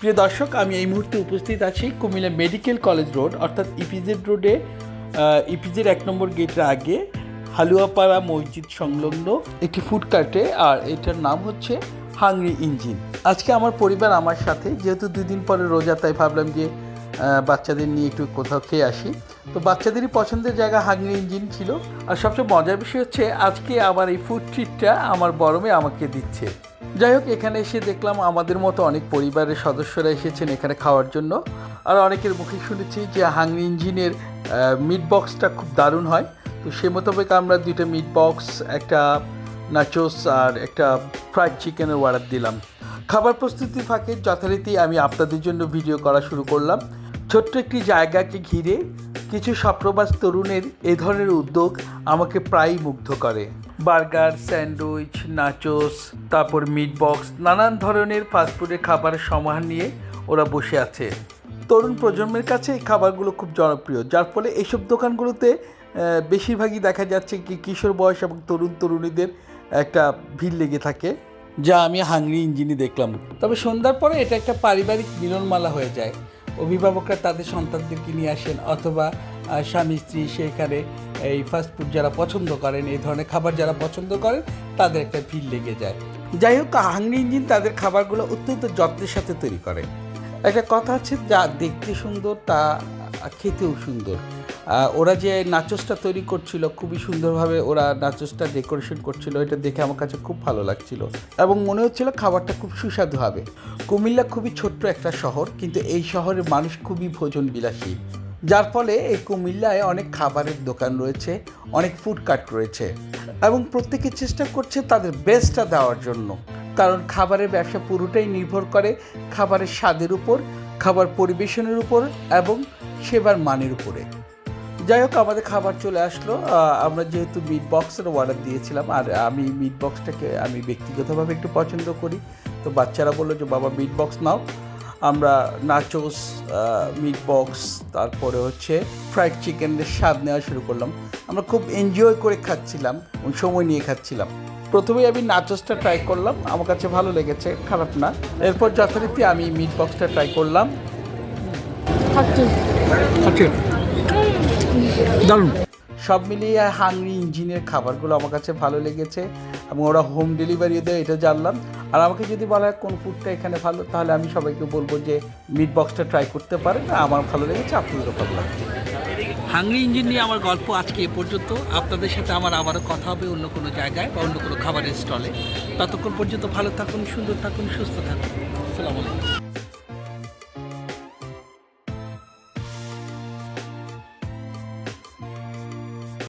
প্রিয় দর্শক, আমি এই মুহূর্তে উপস্থিত আছি কুমিল্লা মেডিকেল কলেজ রোড, অর্থাৎ ইপিজেড রোডে ইপিজেড এক নম্বর গেটের আগে হালুয়াপাড়া মসজিদ সংলগ্ন একটি ফুড কার্টে আর এটার নাম হচ্ছে হাংরি ইঞ্জিন। আজকে আমার পরিবার আমার সাথে, যেহেতু দুই দিন পরে রোজা, তাই ভাবলাম যে বাচ্চাদের নিয়ে একটু কোথাও খেয়ে আসি। তো বাচ্চাদেরই পছন্দের জায়গা হাংরি ইঞ্জিন ছিল, আর সবচেয়ে মজার বিষয় হচ্ছে, আজকে আমার এই ফুড ট্রিটটা আমার বরমে আমাকে দিচ্ছে। যাই হোক, এখানে এসে দেখলাম আমাদের মতো অনেক পরিবারের সদস্যরা এসেছেন এখানে খাওয়ার জন্য। আর অনেকের মুখে শুনেছি যে হাংরি ইঞ্জিনের মিট বক্সটা খুব দারুণ হয়। তো সে মোতাবেক আমরা দুইটা মিট বক্স একটা নাচোস আর একটা ফ্রাইড চিকেনের অর্ডার দিলাম। খাবার প্রস্তুতি ফাঁকে যথারীতি আমি আপনাদের জন্য ভিডিও করা শুরু করলাম। ছোট্ট একটি জায়গাকে ঘিরে কিছু স্বপ্নবাস তরুণের এ ধরনের উদ্যোগ আমাকে প্রায়ই মুগ্ধ করে। বার্গার, স্যান্ডউইচ নাচোস তারপর মিট বক্স নানান ধরনের ফাস্টফুডের খাবারের সমাহার নিয়ে ওরা বসে আছে। তরুণ প্রজন্মের কাছে এই খাবারগুলো খুব জনপ্রিয়, যার ফলে এইসব দোকানগুলোতে বেশিরভাগই দেখা যাচ্ছে কি কিশোর বয়স এবং তরুণ তরুণীদের একটা ভিড় লেগে থাকে, যা আমি হাংরি ইঞ্জিনই দেখলাম। তবে সন্ধ্যার পরে এটা একটা পারিবারিক মিলনমালা হয়ে যায়। অভিভাবকরা তাদের সন্তানদেরকে নিয়ে আসেন অথবা স্বামী স্ত্রী সেখানে এই ফাস্টফুড যারা পছন্দ করেন, এই ধরনের খাবার যারা পছন্দ করেন, তাদের একটা ভিড় লেগে যায়। যাই হোক, হাংরি ইঞ্জিন তাদের খাবারগুলো অত্যন্ত যত্নের সাথে তৈরি করে। একটা কথা আছে, যা দেখতে সুন্দর, তা খেতেও সুন্দর। ওরা যে নাচসটা তৈরি করছিল, খুবই সুন্দরভাবে ওরা নাচসটা ডেকোরেশন করছিল, এটা দেখে আমার কাছে খুব ভালো লাগছিল। এবং মনে হচ্ছিল খাবারটা খুব সুস্বাদু হবে। কুমিল্লা খুবই ছোট্ট একটা শহর, কিন্তু এই শহরের মানুষ খুবই ভোজন বিলাসী যার ফলে এই কুমিল্লায় অনেক খাবারের দোকান রয়েছে, অনেক ফুড কার্ট রয়েছে এবং প্রত্যেকে চেষ্টা করছে তাদের বেস্টটা দেওয়ার জন্য। কারণ খাবারের ব্যবসা পুরোটাই নির্ভর করে খাবারের স্বাদের উপর, খাবার পরিবেশনের উপর এবং সেবার মানের উপরে। যাই হোক, আমাদের খাবার চলে আসলো। আমরা যেহেতু মিট বক্সের অর্ডার দিয়েছিলাম, আর আমি মিট বক্সটাকে আমি ব্যক্তিগতভাবে একটু পছন্দ করি, তো বাচ্চারা বলল যে, বাবা মিট বক্স নাও। আমরা নাচোস মিট বক্স তারপরে হচ্ছে ফ্রাইড চিকেনের স্বাদ নেওয়া শুরু করলাম। আমরা খুব এনজয় করে খাচ্ছিলাম এবং সময় নিয়ে খাচ্ছিলাম। প্রথমেই আমি নাচোসটা ট্রাই করলাম আমার কাছে ভালো লেগেছে খারাপ না। এরপর যথারীতি আমি মিট বক্সটা ট্রাই করলাম। দারুণ। সব মিলিয়ে হাংরি ইঞ্জিনের খাবারগুলো আমার কাছে ভালো লেগেছে এবং ওরা হোম ডেলিভারিও দেয় এটা জানলাম। আর আমাকে যদি বলা হয় কোন ফুডটা এখানে ভালো, তাহলে আমি সবাইকে বলব যে মিট বক্সটা ট্রাই করতে পারেন আমার ভালো লেগেছে, আপনাদেরও ভালো লাগবে। হাংরি ইঞ্জিন নিয়ে আমার গল্প আজকে এ পর্যন্ত। আপনাদের সাথে আমার আবারও কথা হবে অন্য কোনো জায়গায় বা অন্য কোনো খাবারের স্টলে। ততক্ষণ পর্যন্ত ভালো থাকুন, সুন্দর থাকুন, সুস্থ থাকুন। আসসালামু আলাইকুম।